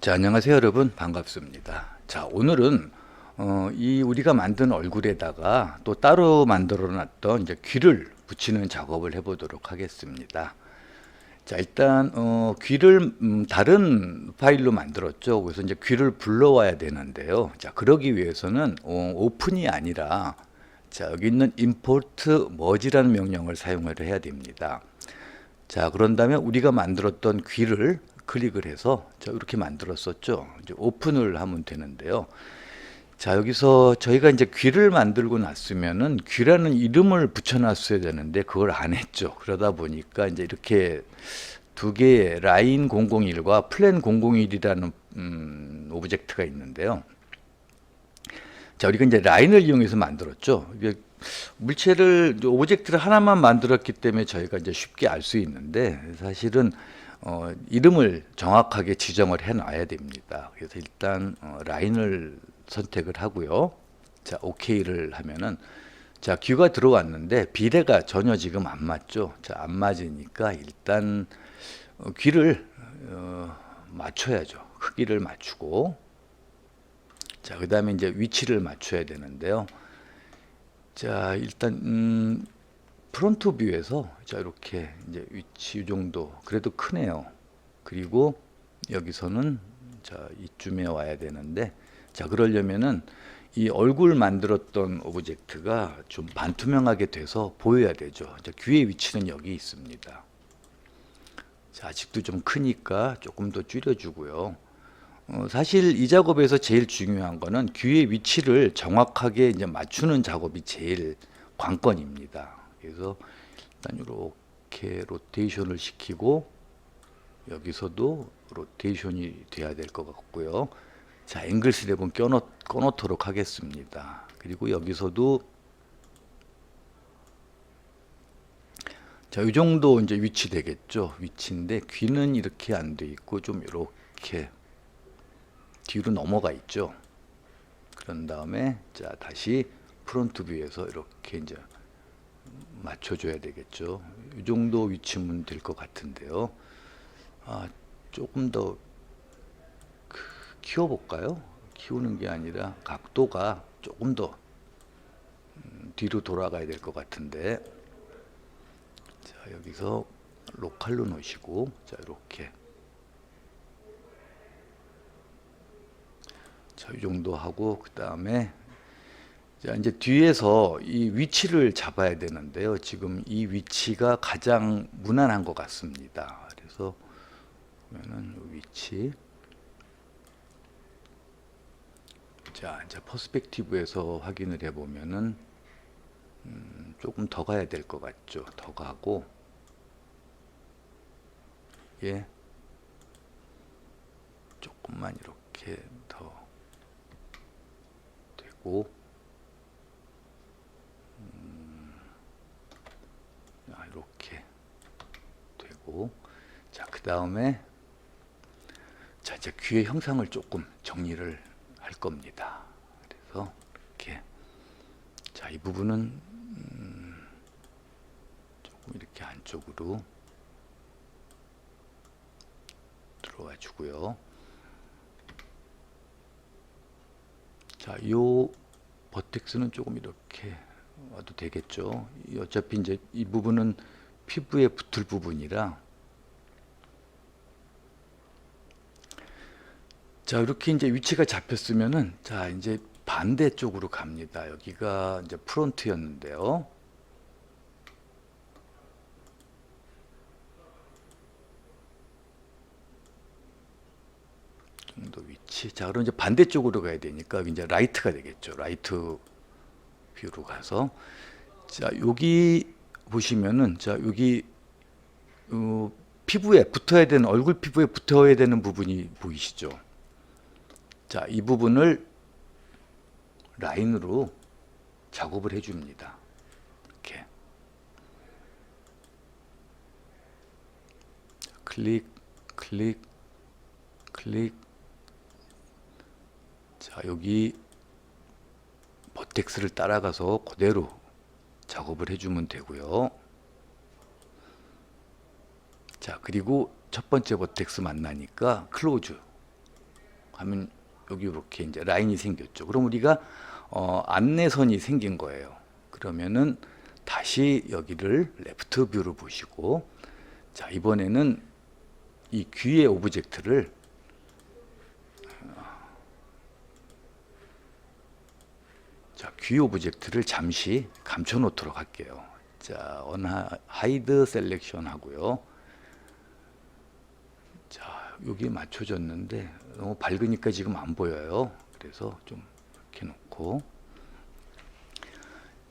자, 안녕하세요, 여러분. 반갑습니다. 자, 오늘은 어, 이 우리가 만든 얼굴에다가 또 따로 만들어 놨던 이제 귀를 붙이는 작업을 해 보도록 하겠습니다. 자, 일단 어, 귀를 음, 다른 파일로 만들었죠. 그래서 이제 귀를 불러와야 되는데요. 자, 그러기 위해서는 어, 오픈이 아니라 자, 여기 있는 import merge라는 명령을 사용을 해야 됩니다. 자, 그런 다음에 우리가 만들었던 귀를 클릭을 해서 자, 이렇게 만들었었죠. 이제 오픈을 하면 되는데요. 자, 여기서 저희가 이제 귀를 만들고 났으면은 귀라는 이름을 붙여놨어야 되는데 그걸 안 했죠. 그러다 보니까 이제 이렇게 두 개의 라인 001과 플랜 001이라는 음, 오브젝트가 있는데요. 자, 우리가 이제 라인을 이용해서 만들었죠. 물체를 오브젝트를 하나만 만들었기 때문에 저희가 이제 쉽게 알 수 있는데 사실은 어, 이름을 정확하게 지정을 해 놔야 됩니다. 그래서 일단 어, 라인을 선택을 하고요. 자, OK를 하면은 자, 귀가 들어왔는데 비례가 전혀 지금 안 맞죠. 자, 안 맞으니까 일단 어, 귀를 어, 맞춰야죠. 크기를 맞추고 자, 그다음에 이제 위치를 맞춰야 되는데요. 자, 일단 음, 프론트 뷰에서 자 이렇게 이제 위치 이 정도 그래도 크네요. 그리고 여기서는 자 이쯤에 와야 되는데 자 그러려면은 이 얼굴 만들었던 오브젝트가 좀 반투명하게 돼서 보여야 되죠. 자, 귀의 위치는 여기 있습니다. 자, 아직도 좀 크니까 조금 더 줄여주고요. 어, 사실 이 작업에서 제일 중요한 거는 귀의 위치를 정확하게 이제 맞추는 작업이 제일 관건입니다. 그래서 일단 이렇게 로테이션을 시키고 여기서도 로테이션이 돼야 될 것 같고요. 자, 앵글 스랩은 껴넣, 꺼놓도록 하겠습니다. 그리고 여기서도 자, 이 정도 이제 위치 되겠죠. 위치인데 귀는 이렇게 안 돼 있고 좀 이렇게 뒤로 넘어가 있죠. 그런 다음에 자 다시 프론트 뷰에서 이렇게 이제 맞춰줘야 되겠죠. 이 정도 위치면 될 것 같은데요. 아 조금 더 그, 키워볼까요? 키우는 게 아니라 각도가 조금 더 음, 뒤로 돌아가야 될 것 같은데 자 여기서 로컬로 놓으시고 자 이렇게 자, 이 정도 하고 그 다음에 자, 이제 뒤에서 이 위치를 잡아야 되는데요. 지금 이 위치가 가장 무난한 것 같습니다. 그래서 보면은 이 위치 자, 이제 퍼스펙티브에서 확인을 해 보면은 음, 조금 더 가야 될 것 같죠. 더 가고 예. 조금만 이렇게 더 되고 음, 아, 이렇게 되고 자 그 다음에 자 이제 귀의 형상을 조금 정리를 할 겁니다. 그래서 이렇게 자 이 부분은 음, 조금 이렇게 안쪽으로 들어와 주고요. 자, 요 버텍스는 조금 이렇게 와도 되겠죠. 이 어차피 이제 이 부분은 피부에 붙을 부분이라 자, 이렇게 이제 위치가 잡혔으면은 자, 이제 반대쪽으로 갑니다. 여기가 이제 프론트였는데요. 정도 위치. 자, 그럼 이제 반대쪽으로 가야 되니까 이제 라이트가 되겠죠. 라이트 뷰로 가서 자, 여기 보시면은 자, 여기 어, 피부에 붙어야 되는 얼굴 피부에 붙어야 되는 부분이 보이시죠? 자, 이 부분을 라인으로 작업을 해 줍니다. 이렇게 클릭 클릭 클릭 자 여기 버텍스를 따라가서 그대로 작업을 해주면 되고요. 자 그리고 첫 번째 버텍스 만나니까 클로즈 하면 여기 이렇게 이제 라인이 생겼죠. 그럼 우리가 어, 안내선이 생긴 거예요. 그러면은 다시 여기를 레프트 뷰로 보시고 자 이번에는 이 귀의 오브젝트를 자, 귀 오브젝트를 잠시 감춰 놓도록 할게요. 자, 언하이드 셀렉션 하고요. 자, 여기 맞춰졌는데 너무 밝으니까 지금 안 보여요. 그래서 좀 이렇게 놓고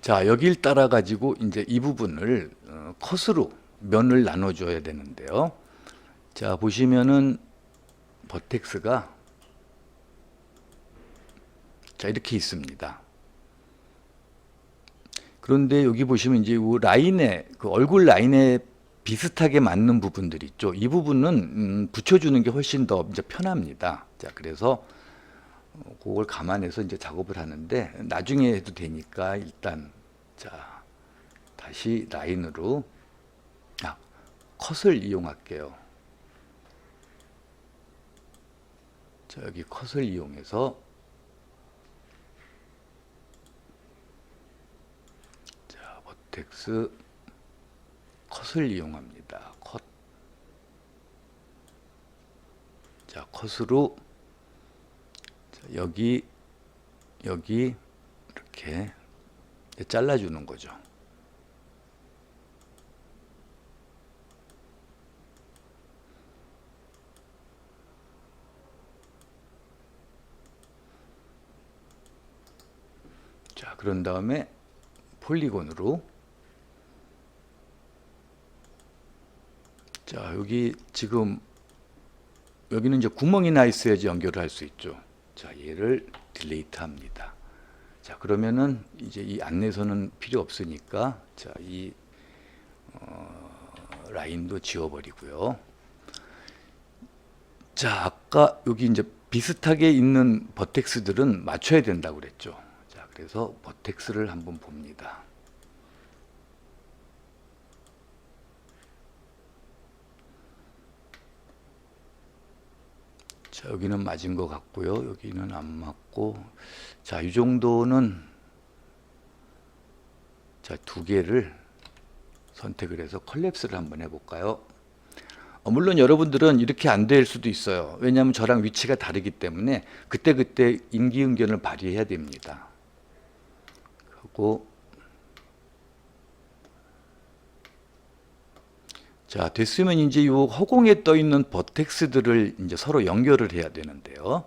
자, 여길 따라 가지고 이제 이 부분을 어, 컷으로 면을 나눠 줘야 되는데요. 자, 보시면은 버텍스가 자, 이렇게 있습니다. 그런데 여기 보시면 이제 이 라인에 그 얼굴 라인에 비슷하게 맞는 부분들이 있죠. 이 부분은 음, 붙여주는 게 훨씬 더 이제 편합니다. 자, 그래서 어, 그걸 감안해서 이제 작업을 하는데 나중에 해도 되니까 일단 자 다시 라인으로 아, 컷을 이용할게요. 자, 여기 컷을 이용해서 자, 버 텍스 컷을 이용합니다. 컷. 자, 컷으로 자, 여기 여기 이렇게 잘라 주는 거죠. 자, 그런 다음에 폴리곤으로 자, 여기 지금 여기는 이제 구멍이 나 있어야지 연결을 할 수 있죠. 자, 얘를 딜레이트 합니다. 자, 그러면은 이제 이 안내선은 필요 없으니까 자, 이 어, 라인도 지워 버리고요. 자, 아까 여기 이제 비슷하게 있는 버텍스들은 맞춰야 된다고 그랬죠. 자, 그래서 버텍스를 한번 봅니다. 자, 여기는 맞은 것 같고요. 여기는 안 맞고. 자, 이 정도는 자, 두 개를 선택을 해서 컬랩스를 한번 해 볼까요? 어, 물론 여러분들은 이렇게 안 될 수도 있어요. 왜냐하면 저랑 위치가 다르기 때문에 그때그때 임기응변을 발휘해야 됩니다. 하고 자, 됐으면 이제 이 허공에 떠 있는 버텍스들을 이제 서로 연결을 해야 되는데요.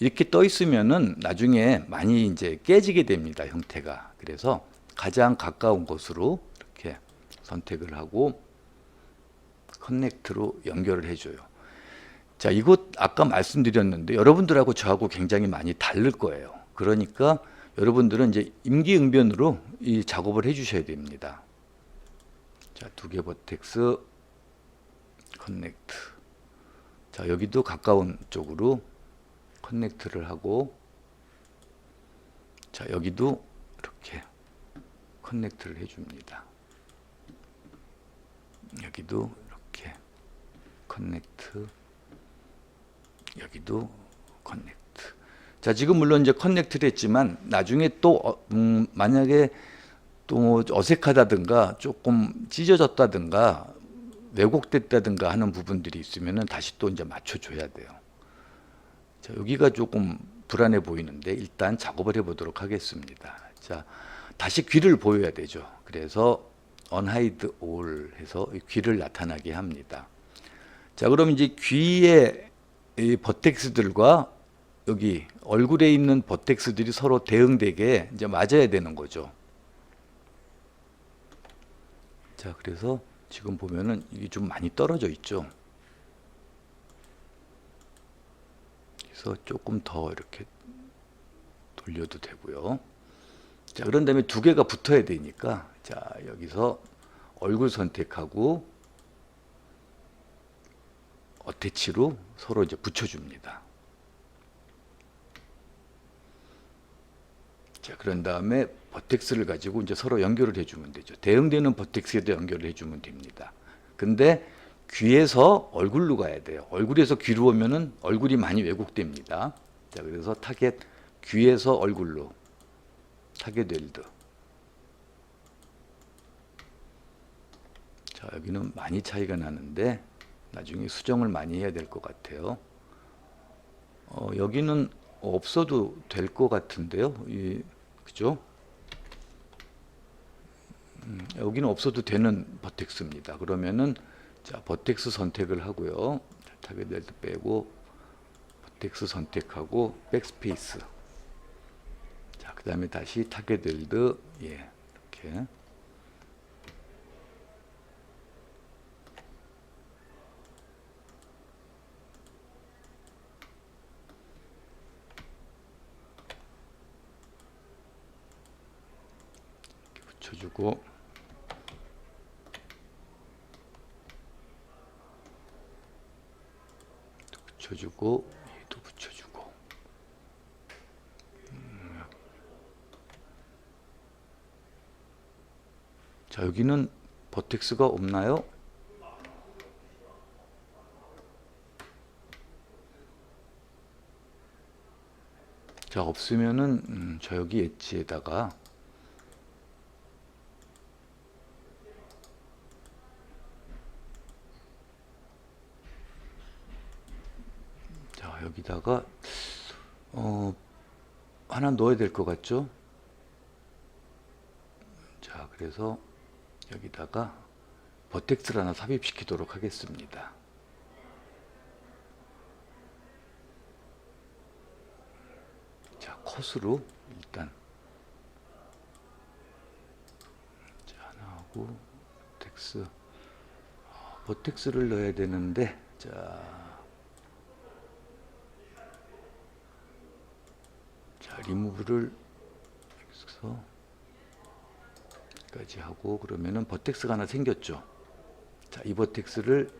이렇게 떠 있으면은 나중에 많이 이제 깨지게 됩니다, 형태가. 그래서 가장 가까운 곳으로 이렇게 선택을 하고 커넥트로 연결을 해줘요. 자, 이곳 아까 말씀드렸는데 여러분들하고 저하고 굉장히 많이 다를 거예요. 그러니까 여러분들은 이제 임기응변으로 이 작업을 해주셔야 됩니다. 자, 두 개 버텍스 커넥트. 자, 여기도 가까운 쪽으로 커넥트를 하고 자, 여기도 이렇게 커넥트를 해 줍니다. 여기도 이렇게 커넥트 여기도 커넥트. 자, 지금 물론 이제 커넥트를 했지만 나중에 또 어, 음, 만약에 또 어색하다든가 조금 찢어졌다든가 왜곡됐다든가 하는 부분들이 있으면은 다시 또 이제 맞춰줘야 돼요. 자, 여기가 조금 불안해 보이는데 일단 작업을 해보도록 하겠습니다. 자, 다시 귀를 보여야 되죠. 그래서 unhide all 해서 이 귀를 나타나게 합니다. 자, 그럼 이제 귀의 이 버텍스들과 여기 얼굴에 있는 버텍스들이 서로 대응되게 이제 맞아야 되는 거죠. 자, 그래서 지금 보면은 이게 좀 많이 떨어져 있죠. 그래서 조금 더 이렇게 돌려도 되고요. 자, 그런 다음에 두 개가 붙어야 되니까 자, 여기서 얼굴 선택하고 어태치로 서로 이제 붙여줍니다. 자, 그런 다음에 버텍스를 가지고 이제 서로 연결을 해주면 되죠. 대응되는 버텍스에도 연결을 해주면 됩니다. 근데 귀에서 얼굴로 가야 돼요. 얼굴에서 귀로 오면은 얼굴이 많이 왜곡됩니다. 자, 그래서 타겟 귀에서 얼굴로 타겟 웰드. 자, 여기는 많이 차이가 나는데 나중에 수정을 많이 해야 될 것 같아요. 어, 여기는 없어도 될 것 같은데요. 이, 그죠? 음, 여기는 없어도 되는 버텍스입니다. 그러면은 자 버텍스 선택을 하고요. 자, 타겟 웰드 빼고 버텍스 선택하고 백스페이스. 자 그 다음에 다시 타겟 웰드 예 이렇게 또 붙여주고 얘도 붙여주고 음. 자 여기는 버텍스가 없나요? 자 없으면은 음, 저 여기 엣지에다가 자 여기다가 어 하나 넣어야 될 것 같죠? 자 그래서 여기다가 버텍스를 하나 삽입시키도록 하겠습니다. 자 컷으로 일단 자 하나 하고 버텍스 어, 버텍스를 넣어야 되는데 자 자, 리무브를 여기서 까지 하고 그러면은 버텍스가 하나 생겼죠. 자, 이 버텍스를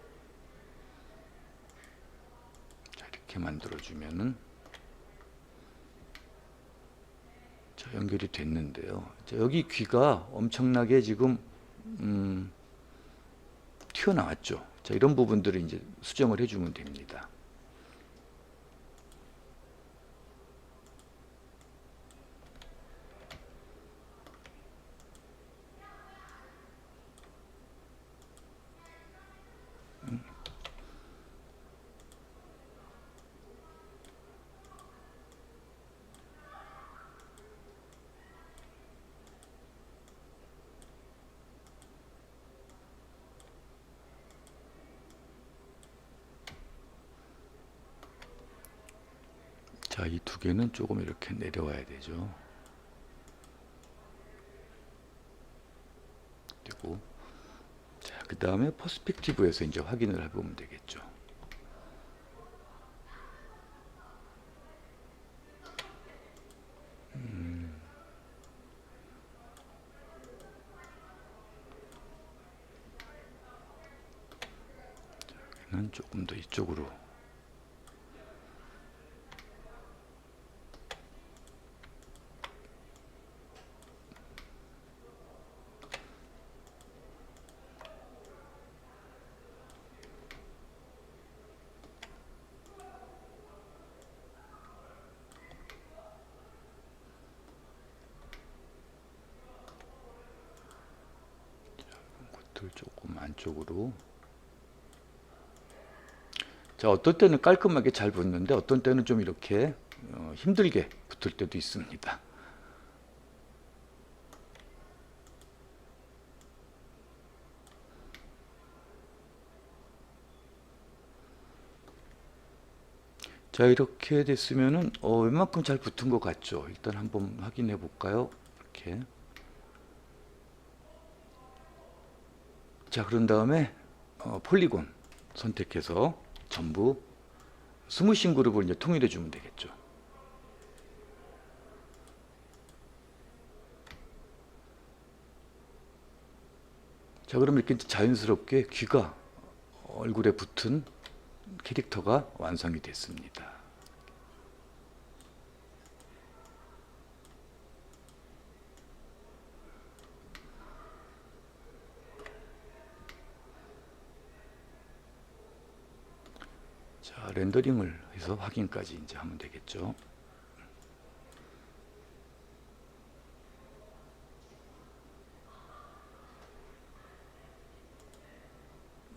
자, 이렇게 만들어 주면은 자, 연결이 됐는데요. 자, 여기 귀가 엄청나게 지금 음, 튀어나왔죠. 자, 이런 부분들을 이제 수정을 해 주면 됩니다. 자, 이 두 개는 조금 이렇게 내려와야 되죠. 되고, 자, 그 다음에 퍼스펙티브에서 이제 확인을 해보면 되겠죠. 자, 여기는 조금 더 이쪽으로 것들 조금 안 쪽으로 자 어떤 때는 깔끔하게 잘 붙는데 어떤 때는 좀 이렇게 어, 힘들게 붙을 때도 있습니다. 자 이렇게 됐으면은 어, 웬만큼 잘 붙은 것 같죠. 일단 한번 확인해 볼까요? 이렇게 자 그런 다음에 어, 폴리곤 선택해서 전부 스무싱 그룹을 이제 통일해 주면 되겠죠. 자 그럼 이렇게 자연스럽게 귀가 얼굴에 붙은 캐릭터가 완성이 됐습니다. 렌더링을 해서 확인까지 이제 하면 되겠죠.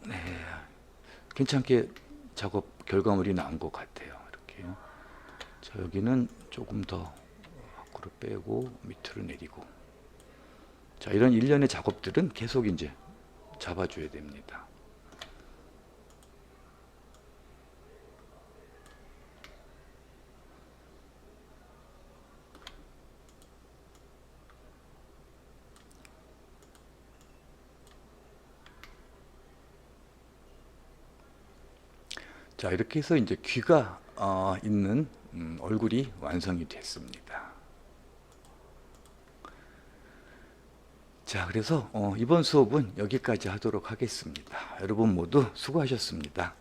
네, 괜찮게 작업 결과물이 나온 것 같아요. 이렇게. 자, 여기는 조금 더 밖으로 빼고 밑으로 내리고. 자, 이런 일련의 작업들은 계속 이제 잡아줘야 됩니다. 자, 이렇게 해서 이제 귀가 어, 있는 음, 얼굴이 완성이 됐습니다. 자, 그래서 어, 이번 수업은 여기까지 하도록 하겠습니다. 여러분 모두 수고하셨습니다.